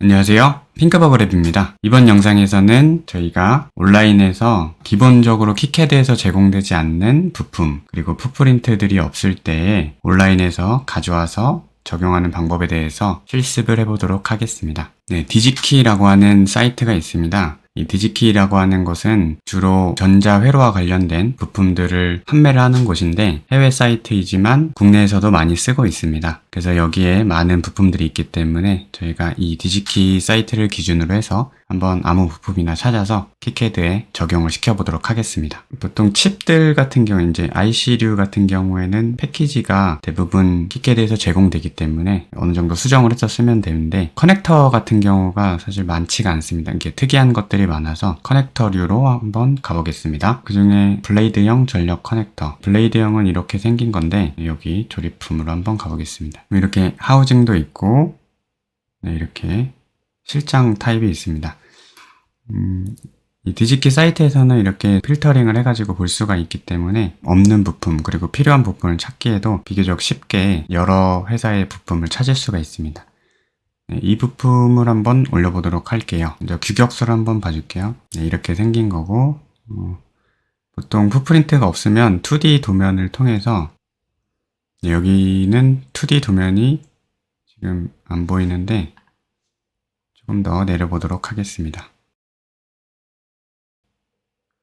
안녕하세요. 핑크버블앱입니다. 이번 영상에서는 저희가 온라인에서 기본적으로 키캐드에서 제공되지 않는 부품, 그리고 풋프린트들이 없을 때 온라인에서 가져와서 적용하는 방법에 대해서 실습을 해보도록 하겠습니다. 네, 디지키라고 하는 사이트가 있습니다. 이 디지키라고 하는 곳은 주로 전자회로와 관련된 부품들을 판매를 하는 곳인데 해외 사이트이지만 국내에서도 많이 쓰고 있습니다. 그래서 여기에 많은 부품들이 있기 때문에 저희가 이 디지키 사이트를 기준으로 해서 한번 아무 부품이나 찾아서 키캐드에 적용을 시켜보도록 하겠습니다. 보통 칩들 같은 경우 이제 IC류 같은 경우에는 패키지가 대부분 키캐드에서 제공되기 때문에 어느 정도 수정을 해서 쓰면 되는데 커넥터 같은 경우가 사실 많지가 않습니다. 이게 특이한 것들이 많아서 커넥터류로 한번 가보겠습니다. 그 중에 블레이드형 전력 커넥터. 블레이드형은 이렇게 생긴 건데 여기 조립품으로 한번 가보겠습니다. 이렇게 하우징도 있고 네, 이렇게 실장 타입이 있습니다. 음, 이 디지키 사이트에서는 이렇게 필터링을 해가지고 볼 수가 있기 때문에 없는 부품 그리고 필요한 부품을 찾기에도 비교적 쉽게 여러 회사의 부품을 찾을 수가 있습니다. 네, 이 부품을 한번 올려보도록 할게요. 먼저 규격수를 한번 봐줄게요. 네, 이렇게 생긴 거고 어, 보통 풋프린트가 없으면 2D 도면을 통해서 네, 여기는 2D 도면이 지금 안 보이는데 조금 더 내려보도록 하겠습니다.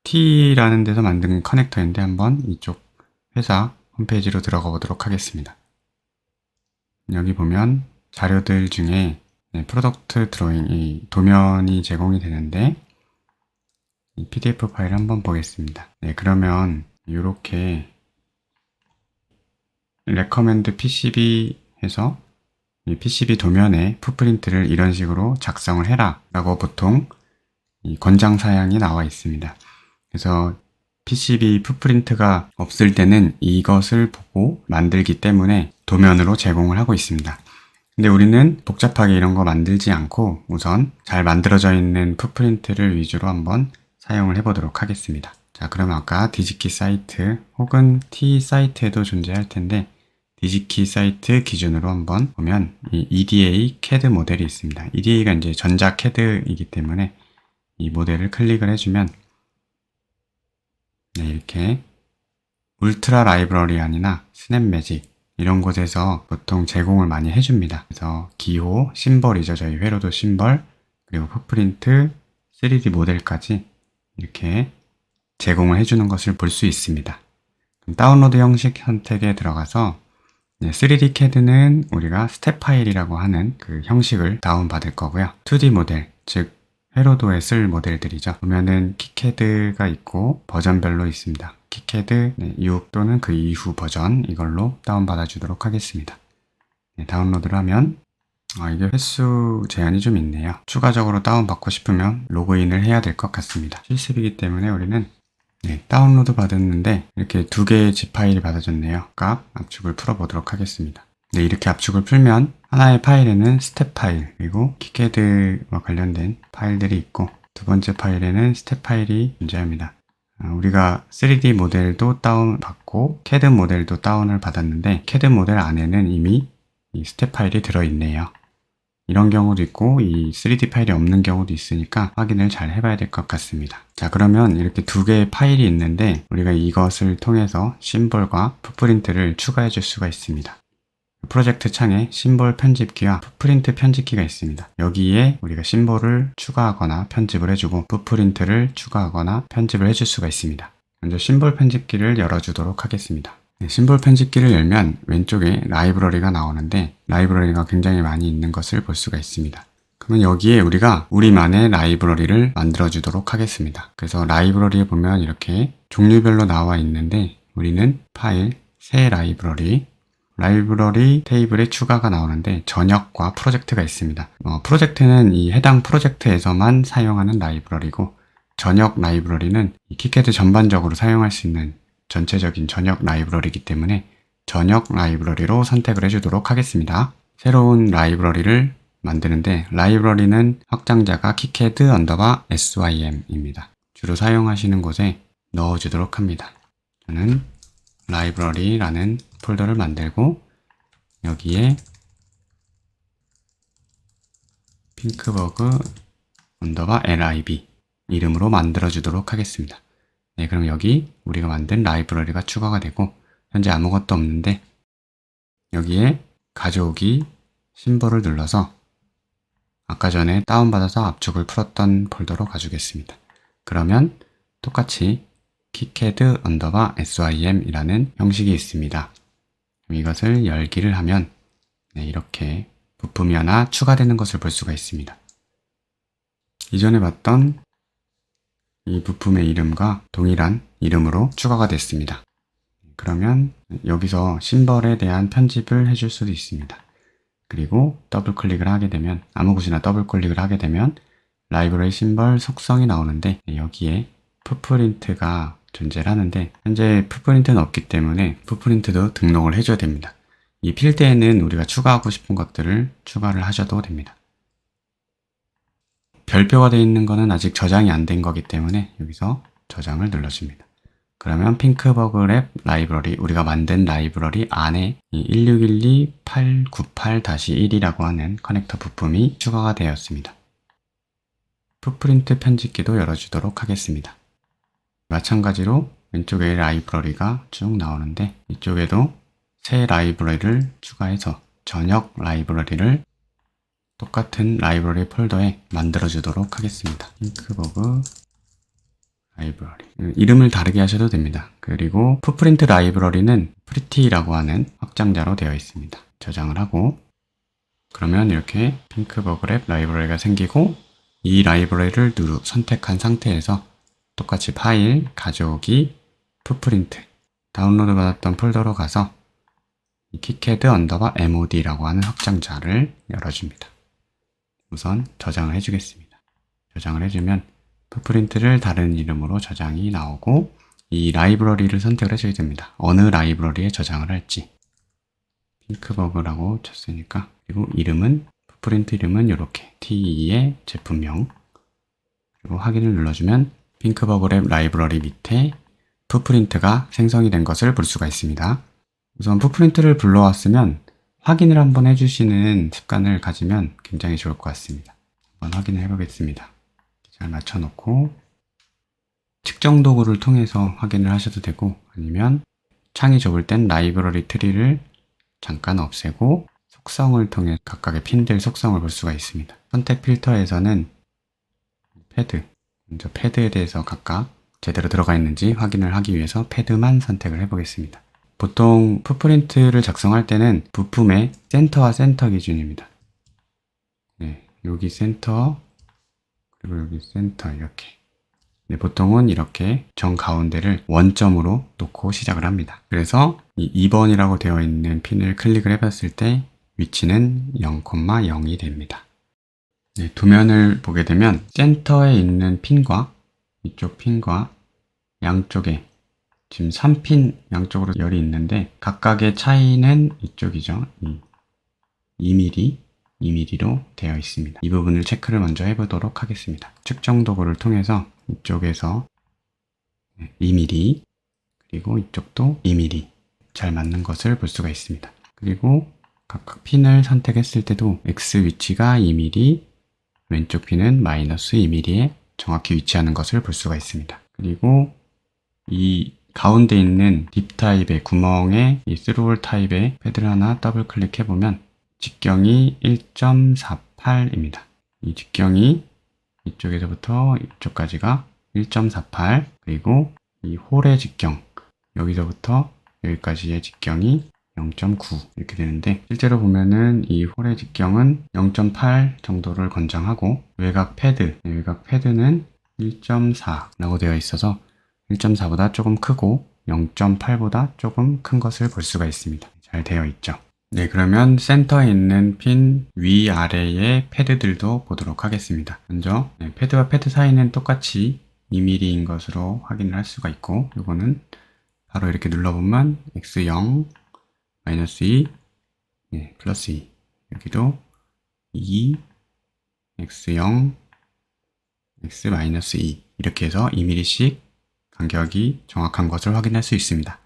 T라는 데서 만든 커넥터인데 한번 이쪽 회사 홈페이지로 들어가 보도록 하겠습니다. 여기 보면 자료들 중에 네, 프로덕트 드로잉 이 도면이 제공이 되는데 이 PDF 파일 한번 보겠습니다. 네, 그러면 이렇게 레커멘드 PCB 해서 이 PCB 도면에 풋프린트를 이런 식으로 작성을 해라 라고 보통 이 권장 사양이 나와 있습니다. 그래서 PCB 풋프린트가 없을 때는 이것을 보고 만들기 때문에 도면으로 제공을 하고 있습니다. 근데 우리는 복잡하게 이런 거 만들지 않고 우선 잘 만들어져 있는 풋프린트를 위주로 한번 사용을 해보도록 하겠습니다. 자, 그럼 아까 디지키 사이트 혹은 T 사이트에도 존재할 텐데 디지키 사이트 기준으로 한번 보면 이 EDA CAD 모델이 있습니다. EDA가 이제 전자 CAD이기 때문에 이 모델을 클릭을 해주면 네, 이렇게 울트라 라이브러리 안이나 스냅 매직 이런 곳에서 보통 제공을 많이 해줍니다. 그래서 기호, 심벌이죠. 저희 회로도 심벌, 그리고 풋프린트, 3D 모델까지 이렇게 제공을 해주는 것을 볼 수 있습니다. 다운로드 형식 선택에 들어가서 3D CAD는 우리가 스텝 파일이라고 하는 그 형식을 다운받을 거고요. 2D 모델, 즉 회로도에 쓸 모델들이죠. 보면은 키캐드가 있고 버전별로 있습니다. 키캐드 6 또는 그 이후 버전 이걸로 다운받아 주도록 하겠습니다. 네, 다운로드를 하면 아, 이게 횟수 제한이 좀 있네요. 추가적으로 다운받고 싶으면 로그인을 해야 될 것 같습니다. 실습이기 때문에 우리는 네, 다운로드 받았는데 이렇게 두 개의 zip 파일이 받아졌네요. 값 압축을 풀어보도록 하겠습니다. 네, 이렇게 압축을 풀면 하나의 파일에는 스텝 파일 그리고 키캐드와 관련된 파일들이 있고 두 번째 파일에는 스텝 파일이 존재합니다. 아, 우리가 3D 모델도 다운받고 CAD 모델도 다운을 받았는데 CAD 모델 안에는 이미 이 스텝 파일이 들어있네요. 이런 경우도 있고 이 3D 파일이 없는 경우도 있으니까 확인을 잘 해봐야 될 것 같습니다. 자 그러면 이렇게 두 개의 파일이 있는데 우리가 이것을 통해서 심볼과 풋프린트를 추가해 줄 수가 있습니다. 프로젝트 창에 심볼 편집기와 풋프린트 편집기가 있습니다. 여기에 우리가 심볼을 추가하거나 편집을 해주고 풋프린트를 추가하거나 편집을 해줄 수가 있습니다. 먼저 심볼 편집기를 열어주도록 하겠습니다. 네, 심볼 편집기를 열면 왼쪽에 라이브러리가 나오는데 라이브러리가 굉장히 많이 있는 것을 볼 수가 있습니다. 그러면 여기에 우리가 우리만의 라이브러리를 만들어 주도록 하겠습니다. 그래서 라이브러리에 보면 이렇게 종류별로 나와 있는데 우리는 파일, 새 라이브러리, 라이브러리 테이블에 추가가 나오는데 전역과 프로젝트가 있습니다. 어, 프로젝트는 이 해당 프로젝트에서만 사용하는 라이브러리고 전역 라이브러리는 이 키캐드 전반적으로 사용할 수 있는 전체적인 전역 라이브러리이기 때문에 전역 라이브러리로 선택을 해주도록 하겠습니다. 새로운 라이브러리를 만드는데 라이브러리는 확장자가 키캐드 언더바 sym입니다. 주로 사용하시는 곳에 넣어주도록 합니다. 저는 라이브러리라는 폴더를 만들고 여기에 핑크버그 언더바 lib 이름으로 만들어 주도록 하겠습니다. 네, 그럼 여기 우리가 만든 라이브러리가 추가가 되고 현재 아무것도 없는데 여기에 가져오기 심볼을 눌러서 아까 전에 다운받아서 압축을 풀었던 폴더로 가주겠습니다. 그러면 똑같이 키캐드 언더바 SYM이라는 형식이 있습니다. 이것을 열기를 하면 네, 이렇게 부품이 하나 추가되는 것을 볼 수가 있습니다. 이전에 봤던 이 부품의 이름과 동일한 이름으로 추가가 됐습니다. 그러면 여기서 심벌에 대한 편집을 해줄 수도 있습니다. 그리고 더블 클릭을 하게 되면 아무 곳이나 더블 클릭을 하게 되면 라이브러리 심벌 속성이 나오는데 여기에 풋프린트가 존재를 하는데 현재 풋프린트는 없기 때문에 풋프린트도 등록을 해줘야 됩니다. 이 필드에는 우리가 추가하고 싶은 것들을 추가를 하셔도 됩니다. 별표가 되어 있는 것은 아직 저장이 안 된 거기 때문에 여기서 저장을 눌러줍니다. 그러면 핑크버그 랩 라이브러리, 우리가 만든 라이브러리 안에 이 1612-898-1이라고 하는 커넥터 부품이 추가가 되었습니다. 풋프린트 편집기도 열어주도록 하겠습니다. 마찬가지로 왼쪽에 라이브러리가 쭉 나오는데 이쪽에도 새 라이브러리를 추가해서 전역 라이브러리를 똑같은 라이브러리 폴더에 만들어 주도록 하겠습니다. 핑크버그 라이브러리 이름을 다르게 하셔도 됩니다. 그리고 풋프린트 라이브러리는 프리티라고 하는 확장자로 되어 있습니다. 저장을 하고 그러면 이렇게 핑크버그랩 라이브러리가 생기고 이 라이브러리를 누르 선택한 상태에서 똑같이 파일 가져오기 풋프린트 다운로드 받았던 폴더로 가서 이 키캐드 언더바 mod라고 하는 확장자를 열어줍니다. 우선 저장을 해주겠습니다. 저장을 해주면 풋프린트를 다른 이름으로 저장이 나오고 이 라이브러리를 선택을 해줘야 됩니다. 어느 라이브러리에 저장을 할지 핑크버그라고 쳤으니까 그리고 이름은 풋프린트 이름은 이렇게 TE의 제품명 그리고 확인을 눌러주면 핑크버그 랩 라이브러리 밑에 풋프린트가 생성이 된 것을 볼 수가 있습니다. 우선 풋프린트를 불러왔으면 확인을 한번 해주시는 습관을 가지면 굉장히 좋을 것 같습니다. 한번 확인을 해보겠습니다. 잘 맞춰놓고 측정 도구를 통해서 확인을 하셔도 되고 아니면 창이 좁을 땐 라이브러리 트리를 잠깐 없애고 속성을 통해 각각의 핀들 속성을 볼 수가 있습니다. 선택 필터에서는 패드, 먼저 패드에 대해서 각각 제대로 들어가 있는지 확인을 하기 위해서 패드만 선택을 해보겠습니다. 보통 풋프린트를 작성할 때는 부품의 센터와 센터 기준입니다. 네, 여기 센터, 그리고 여기 센터 이렇게. 네, 보통은 이렇게 정 가운데를 원점으로 놓고 시작을 합니다. 그래서 이 2번이라고 되어 있는 핀을 클릭을 해봤을 때 위치는 0,0이 됩니다. 네, 도면을 보게 되면 센터에 있는 핀과 이쪽 핀과 양쪽에 지금 3핀 양쪽으로 열이 있는데 각각의 차이는 이쪽이죠. 2mm, 2mm로 되어 있습니다. 이 부분을 체크를 먼저 해보도록 하겠습니다. 측정 도구를 통해서 이쪽에서 2mm 그리고 이쪽도 2mm 잘 맞는 것을 볼 수가 있습니다. 그리고 각각 핀을 선택했을 때도 X 위치가 2mm, 왼쪽 핀은 마이너스 2mm에 정확히 위치하는 것을 볼 수가 있습니다. 그리고 이 가운데 있는 딥 타입의 구멍에 이 스루홀 타입의 패드를 하나 더블 클릭해 보면 직경이 1.48입니다. 이 직경이 이쪽에서부터 이쪽까지가 1.48 그리고 이 홀의 직경 여기서부터 여기까지의 직경이 0.9 이렇게 되는데 실제로 보면은 이 홀의 직경은 0.8 정도를 권장하고 외곽 패드 외곽 패드는 1.4라고 되어 있어서 1.4보다 조금 크고 0.8보다 조금 큰 것을 볼 수가 있습니다. 잘 되어 있죠. 네, 그러면 센터에 있는 핀 위아래의 패드들도 보도록 하겠습니다. 먼저 네, 패드와 패드 사이는 똑같이 2mm인 것으로 확인을 할 수가 있고 이거는 바로 이렇게 눌러보면 x0, 마이너스 2, 네, 플러스 2 여기도 2, x0, x 마이너스 2 이렇게 해서 2mm씩 간격이 정확한 것을 확인할 수 있습니다.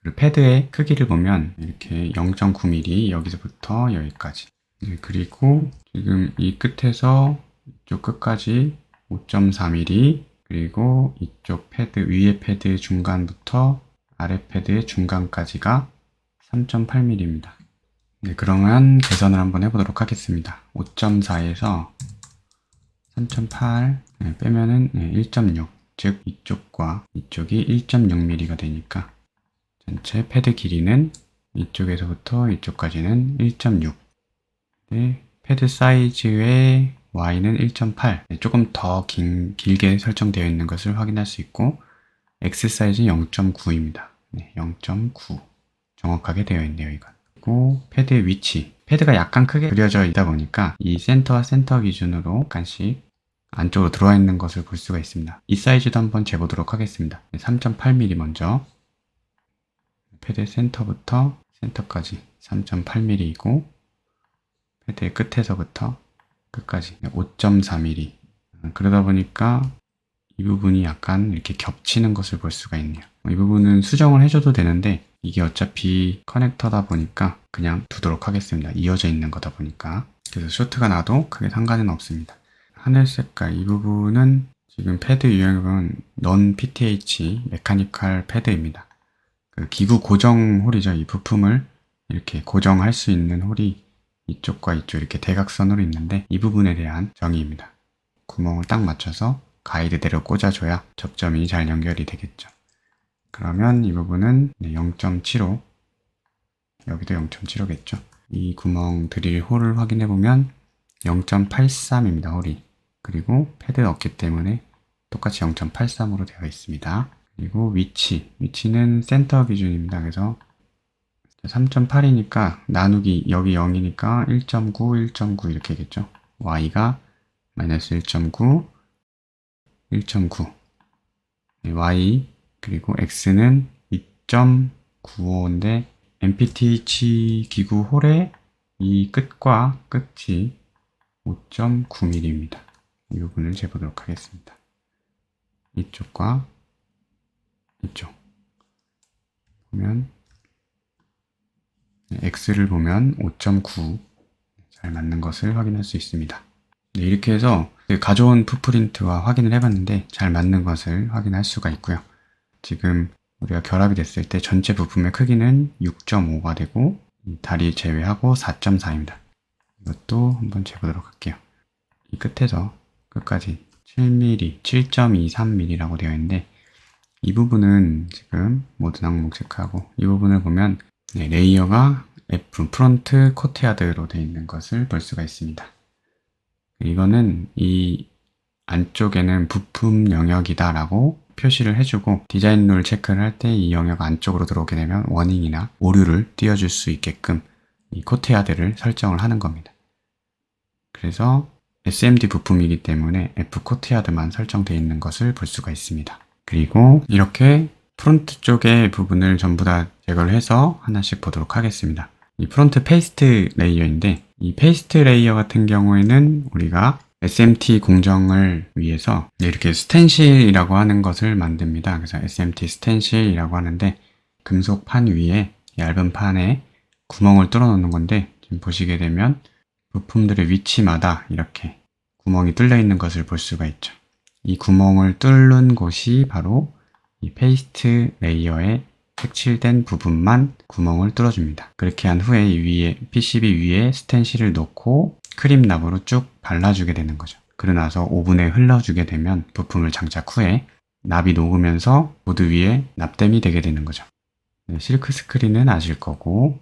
그리고 패드의 크기를 보면 이렇게 0.9mm 여기서부터 여기까지. 네, 그리고 지금 이 끝에서 이쪽 끝까지 5.4mm 그리고 이쪽 패드 위에 패드 중간부터 아래 패드의 중간까지가 3.8mm입니다. 네, 그러면 계산을 한번 해보도록 하겠습니다. 5.4에서 3.8 네, 빼면은 1.6, 즉 이쪽과 이쪽이 1.6mm가 되니까 전체 패드 길이는 이쪽에서부터 이쪽까지는 1.6. 네, 패드 사이즈의 y는 1.8. 네, 조금 더 긴, 길게 설정되어 있는 것을 확인할 수 있고 x 사이즈는 0.9입니다. 네, 0.9. 정확하게 되어 있네요, 이건. 그리고 패드의 위치. 패드가 약간 크게 그려져 있다 보니까 이 센터와 센터 기준으로 약간씩 안쪽으로 들어와 있는 것을 볼 수가 있습니다. 이 사이즈도 한번 재보도록 하겠습니다. 3.8mm 먼저 패드 센터부터 센터까지 3.8mm이고 패드의 끝에서부터 끝까지 5.4mm 그러다 보니까 이 부분이 약간 이렇게 겹치는 것을 볼 수가 있네요. 이 부분은 수정을 해줘도 되는데 이게 어차피 커넥터다 보니까 그냥 두도록 하겠습니다. 이어져 있는 거다 보니까 그래서 쇼트가 나도 크게 상관은 없습니다. 하늘 색깔 이 부분은 지금 패드 유형은 넌 PTH 메카니컬 패드입니다. 그 기구 고정 홀이죠. 이 부품을 이렇게 고정할 수 있는 홀이 이쪽과 이쪽 이렇게 대각선으로 있는데 이 부분에 대한 정의입니다. 구멍을 딱 맞춰서 가이드대로 꽂아줘야 접점이 잘 연결이 되겠죠. 그러면 이 부분은 0.75 여기도 0.75겠죠. 이 구멍 드릴 홀을 확인해 보면 0.83입니다. 홀이. 그리고 패드 없기 때문에 똑같이 0.83으로 되어 있습니다. 그리고 위치. 위치는 센터 기준입니다. 그래서 3.8이니까 나누기 여기 0이니까 1.9, 1.9 이렇게겠죠. y가 마이너스 1.9, 1.9. y 그리고 x는 2.95인데 MPTH 기구 홀의 이 끝과 끝이 5.9mm입니다. 이 부분을 재보도록 하겠습니다. 이쪽과 이쪽 보면 x를 보면 5.9 잘 맞는 것을 확인할 수 있습니다. 네, 이렇게 해서 가져온 풋프린트와 확인을 해봤는데 잘 맞는 것을 확인할 수가 있고요. 지금 우리가 결합이 됐을 때 전체 부품의 크기는 6.5가 되고 다리 제외하고 4.4입니다. 이것도 한번 재보도록 할게요. 이 끝에서 끝까지 7mm, 7.23mm라고 되어 있는데 이 부분은 지금 모든 항목 체크하고 이 부분을 보면 네, 레이어가 F 프론트 코트야드로 되어 있는 것을 볼 수가 있습니다. 이거는 이 안쪽에는 부품 영역이다 라고 표시를 해주고 디자인 룰 체크를 할 때 이 영역 안쪽으로 들어오게 되면 워닝이나 오류를 띄워줄 수 있게끔 이 코트야드를 설정을 하는 겁니다. 그래서 SMD 부품이기 때문에 F 코트야드만 설정되어 있는 것을 볼 수가 있습니다. 그리고 이렇게 프론트 쪽의 부분을 전부 다 제거를 해서 하나씩 보도록 하겠습니다. 이 프론트 페이스트 레이어인데 이 페이스트 레이어 같은 경우에는 우리가 SMT 공정을 위해서 이렇게 스텐실이라고 하는 것을 만듭니다. 그래서 SMT 스텐실이라고 하는데 금속 판 위에 얇은 판에 구멍을 뚫어 놓는 건데 지금 보시게 되면 부품들의 위치마다 이렇게 구멍이 뚫려 있는 것을 볼 수가 있죠. 이 구멍을 뚫는 곳이 바로 이 페이스트 레이어에 색칠된 부분만 구멍을 뚫어줍니다. 그렇게 한 후에 이 위에 PCB 위에 스텐실을 놓고 크림 납으로 쭉 발라주게 되는 거죠. 그러고 나서 오븐에 흘러주게 되면 부품을 장착 후에 납이 녹으면서 보드 위에 납땜이 되게 되는 거죠. 네, 실크 스크린은 아실 거고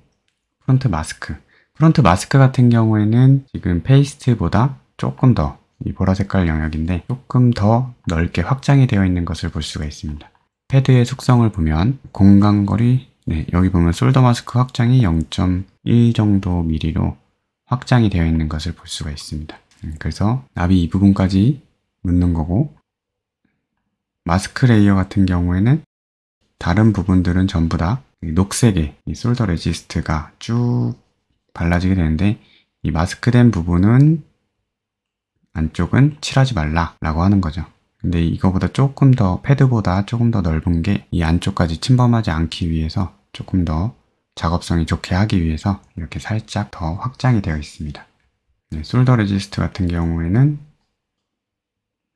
프론트 마스크. 프론트 마스크 같은 경우에는 지금 페이스트보다 조금 더 이 보라 색깔 영역인데 조금 더 넓게 확장이 되어 있는 것을 볼 수가 있습니다. 패드의 속성을 보면 공간거리 네, 여기 보면 솔더 마스크 확장이 0.1 정도 미리로 확장이 되어 있는 것을 볼 수가 있습니다. 음, 그래서 납이 이 부분까지 묻는 거고 마스크 레이어 같은 경우에는 다른 부분들은 전부 다 녹색의 이 솔더 레지스트가 쭉 발라지게 되는데 이 마스크된 부분은 안쪽은 칠하지 말라라고 하는 거죠. 근데 이거보다 조금 더 패드보다 조금 더 넓은 게 이 안쪽까지 침범하지 않기 위해서 조금 더 작업성이 좋게 하기 위해서 이렇게 살짝 더 확장이 되어 있습니다. 네, 솔더 레지스트 같은 경우에는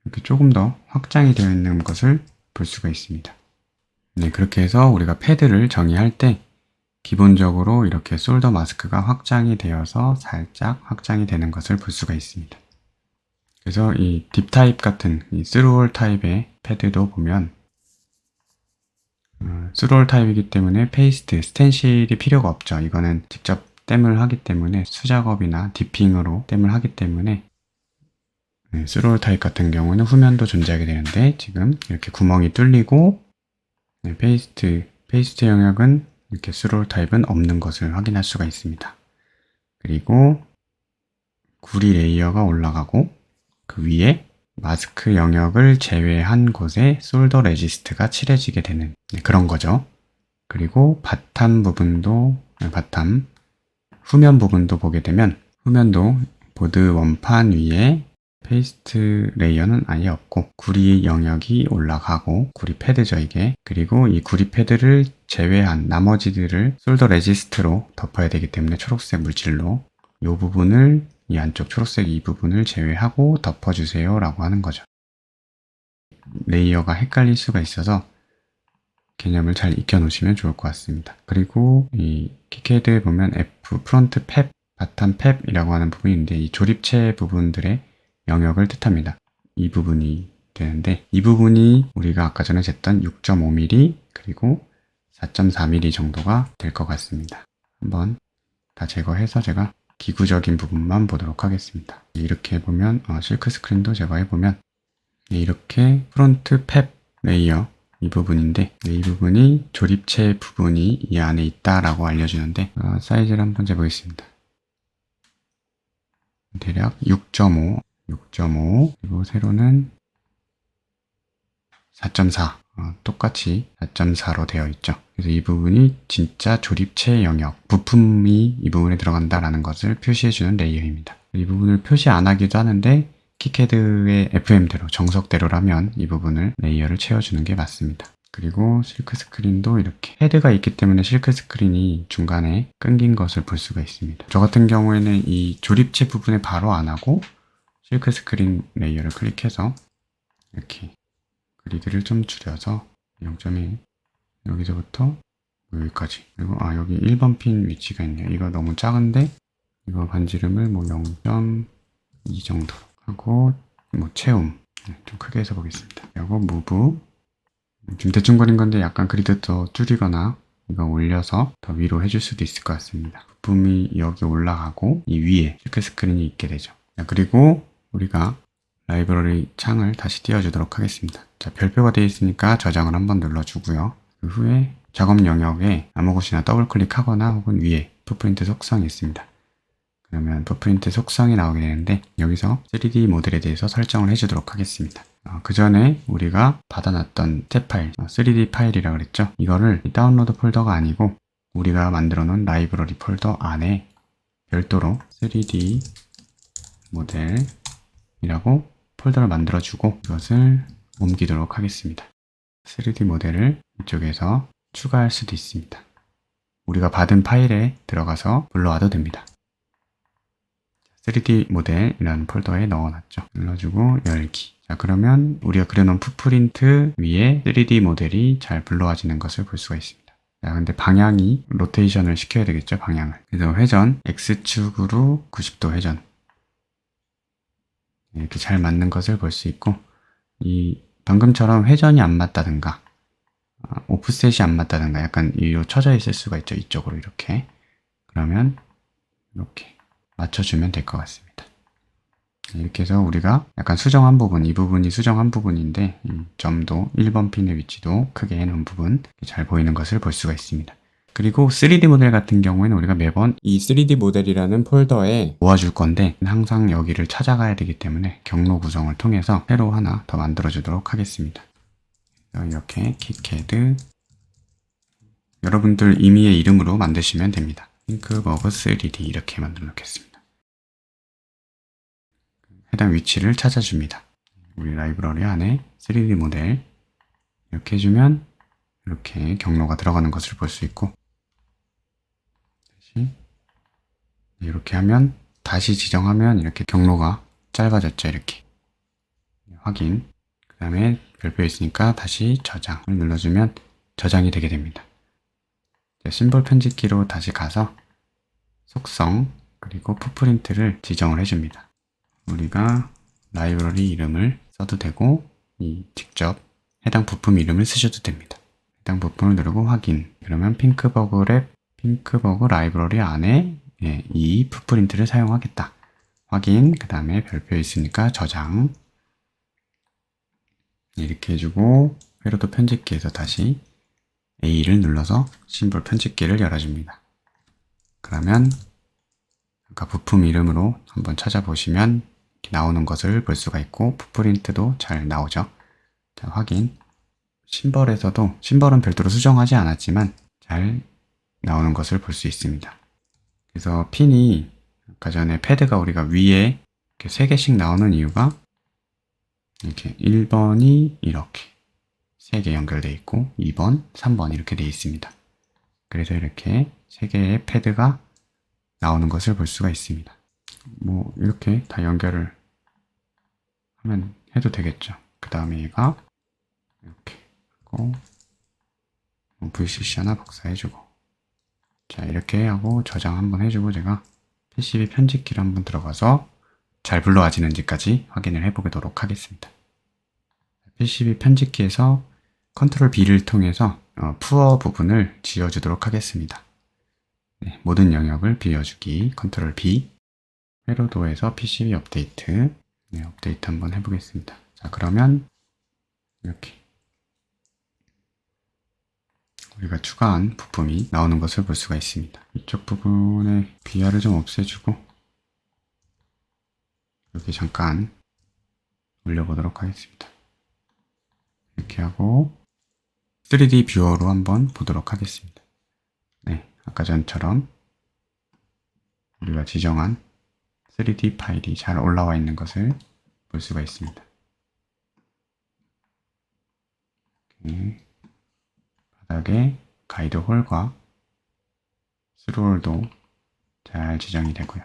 이렇게 조금 더 확장이 되어 있는 것을 볼 수가 있습니다. 네, 그렇게 해서 우리가 패드를 정의할 때 기본적으로 이렇게 솔더 마스크가 확장이 되어서 살짝 확장이 되는 것을 볼 수가 있습니다. 그래서 이 딥 타입 같은 이 스루홀 타입의 패드도 보면 어, 스루홀 타입이기 때문에 페이스트, 스텐실이 필요가 없죠. 이거는 직접 댐을 하기 때문에 수작업이나 디핑으로 댐을 하기 때문에 네, 스루홀 타입 같은 경우는 후면도 존재하게 되는데 지금 이렇게 구멍이 뚫리고 네, 페이스트, 페이스트 영역은 이렇게 스루홀 타입은 없는 것을 확인할 수가 있습니다. 그리고 구리 레이어가 올라가고 그 위에 마스크 영역을 제외한 곳에 솔더 레지스트가 칠해지게 되는 네, 그런 거죠. 그리고 바탕 부분도 아, 바탕 후면 부분도 보게 되면 후면도 보드 원판 위에 페이스트 레이어는 아예 없고 구리 영역이 올라가고 구리 패드죠 이게 그리고 이 구리 패드를 제외한 나머지들을 솔더 레지스트로 덮어야 되기 때문에 초록색 물질로 이 부분을 이 안쪽 초록색 이 부분을 제외하고 덮어주세요 라고 하는 거죠 레이어가 헷갈릴 수가 있어서 개념을 잘 익혀 놓으시면 좋을 것 같습니다 그리고 이 키캐드에 보면 F 프론트 팹 바탕 팹이라고 하는 부분이 있는데 이 조립체 부분들의 영역을 뜻합니다. 이 부분이 되는데 이 부분이 우리가 아까 전에 쟀던 6.5mm 그리고 4.4mm 정도가 될 것 같습니다. 한번 다 제거해서 제가 기구적인 부분만 보도록 하겠습니다. 이렇게 보면 어, 실크 스크린도 제거해보면 네, 이렇게 프론트 팹 레이어 이 부분인데 네, 이 부분이 조립체 부분이 이 안에 있다라고 알려주는데 어, 사이즈를 한번 재보겠습니다. 대략 6.5 6.5 그리고 세로는 4.4 어, 똑같이 4.4로 되어 있죠. 그래서 이 부분이 진짜 조립체 영역, 부품이 이 부분에 들어간다라는 것을 표시해주는 레이어입니다. 이 부분을 표시 안 하기도 하는데 키캐드의 FM대로 정석대로라면 이 부분을 레이어를 채워주는 게 맞습니다. 그리고 실크 스크린도 이렇게 헤드가 있기 때문에 실크 스크린이 중간에 끊긴 것을 볼 수가 있습니다. 저 같은 경우에는 이 조립체 부분에 바로 안 하고 실크 스크린 레이어를 클릭해서 이렇게 그리드를 좀 줄여서 0.1 여기서부터 여기까지. 그리고 아 여기 1번 핀 위치가 있네요. 이거 너무 작은데 이거 반지름을 뭐 0.2 정도로 하고 뭐 채움. 네, 좀 크게 해서 보겠습니다. 그리고 무브. 지금 대충 그린 건데 약간 그리드 더 줄이거나 이거 올려서 더 위로 해줄 수도 있을 것 같습니다. 부품이 여기 올라가고 이 위에 실크 스크린이 있게 되죠. 그리고 우리가 라이브러리 창을 다시 띄워주도록 하겠습니다. 자, 별표가 되어 있으니까 저장을 한번 눌러주고요. 그 후에 작업 영역에 아무 곳이나 더블 클릭하거나 혹은 위에 풋프린트 속성이 있습니다. 그러면 풋프린트 속성이 나오게 되는데 여기서 3D 모델에 대해서 설정을 해주도록 하겠습니다. 어, 그 전에 우리가 받아놨던 탭 파일, 어, 3D 파일이라 고 그랬죠? 이거를 다운로드 폴더가 아니고 우리가 만들어 놓은 라이브러리 폴더 안에 별도로 3D 모델 이라고 폴더를 만들어주고 이것을 옮기도록 하겠습니다. 3D 모델을 이쪽에서 추가할 수도 있습니다. 우리가 받은 파일에 들어가서 불러와도 됩니다. 3D 모델이라는 폴더에 넣어놨죠. 눌러주고 열기. 자 그러면 우리가 그려놓은 풋프린트 위에 3D 모델이 잘 불러와지는 것을 볼 수가 있습니다. 자 근데 방향이 로테이션을 시켜야 되겠죠 방향을. 그래서 회전 X축으로 90도 회전 이렇게 잘 맞는 것을 볼 수 있고 이 방금처럼 회전이 안 맞다든가 아, 오프셋이 안 맞다든가 약간 위로 쳐져 있을 수가 있죠 이쪽으로 이렇게. 그러면 이렇게 맞춰주면 될 것 같습니다. 이렇게 해서 우리가 약간 수정한 부분 이 부분이 수정한 부분인데 이 점도 1번 핀의 위치도 크게 해놓은 부분 잘 보이는 것을 볼 수가 있습니다 그리고 3D 모델 같은 경우에는 우리가 매번 이 3D 모델이라는 폴더에 모아줄 건데 항상 여기를 찾아가야 되기 때문에 경로 구성을 통해서 새로 하나 더 만들어 주도록 하겠습니다. 이렇게 키캐드 여러분들 임의의 이름으로 만드시면 됩니다. 핑크버그 3D 이렇게 만들어 놓겠습니다. 해당 위치를 찾아줍니다. 우리 라이브러리 안에 3D 모델 이렇게 해주면 이렇게 경로가 들어가는 것을 볼 수 있고 이렇게 하면 다시 지정하면 이렇게 경로가 짧아졌죠. 이렇게 확인. 그 다음에 별표 있으니까 다시 저장을 눌러주면 저장이 되게 됩니다. 심볼 편집기로 다시 가서 속성 그리고 풋프린트를 지정을 해줍니다. 우리가 라이브러리 이름을 써도 되고 이 직접 해당 부품 이름을 쓰셔도 됩니다. 해당 부품을 누르고 확인. 그러면 핑크버그 랩 핑크버그 라이브러리 안에 예, 이 풋프린트를 사용하겠다. 확인. 그 다음에 별표 있으니까 저장. 이렇게 해주고 회로도 편집기에서 다시 A를 눌러서 심볼 편집기를 열어줍니다. 그러면 아까 부품 이름으로 한번 찾아보시면 나오는 것을 볼 수가 있고 풋프린트도 잘 나오죠. 자, 확인. 심벌에서도 심벌은 별도로 수정하지 않았지만 잘 나오는 것을 볼 수 있습니다. 그래서 핀이 아까 전에 패드가 우리가 위에 이렇게 3개씩 나오는 이유가 이렇게 1번이 이렇게 3개 연결되어 있고 2번, 3번 이렇게 되어 있습니다. 그래서 이렇게 3개의 패드가 나오는 것을 볼 수가 있습니다. 뭐 이렇게 다 연결을 하면 해도 되겠죠. 그 다음에 얘가 이렇게 하고 뭐 VCC 하나 복사해주고 자 이렇게 하고 저장 한번 해주고 제가 PCB 편집기를 한번 들어가서 잘 불러와지는지까지 확인을 해보도록 하겠습니다. PCB 편집기에서 컨트롤 B를 통해서 어, 푸어 부분을 지워주도록 하겠습니다. 네, 모든 영역을 비워주기 컨트롤 B 회로도에서 PCB 업데이트 네, 업데이트 한번 해보겠습니다. 자 그러면 이렇게 우리가 추가한 부품이 나오는 것을 볼 수가 있습니다. 이쪽 부분에 비하를 좀 없애주고 여기 잠깐 올려보도록 하겠습니다. 이렇게 하고 3D 뷰어로 한번 보도록 하겠습니다. 네, 아까 전처럼 우리가 지정한 3D 파일이 잘 올라와 있는 것을 볼 수가 있습니다. 이렇게 바닥에 가이드 홀과 스루홀도 잘 지정이 되고요.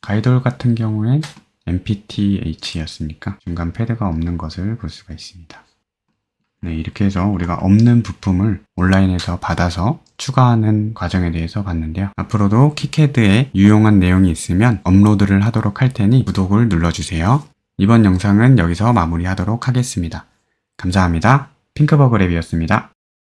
가이드 홀 같은 경우엔 MPTH였으니까 중간 패드가 없는 것을 볼 수가 있습니다. 네, 이렇게 해서 우리가 없는 부품을 온라인에서 받아서 추가하는 과정에 대해서 봤는데요. 앞으로도 키캐드에 유용한 내용이 있으면 업로드를 하도록 할 테니 구독을 눌러주세요. 이번 영상은 여기서 마무리하도록 하겠습니다. 감사합니다. 핑크버그 랩이었습니다.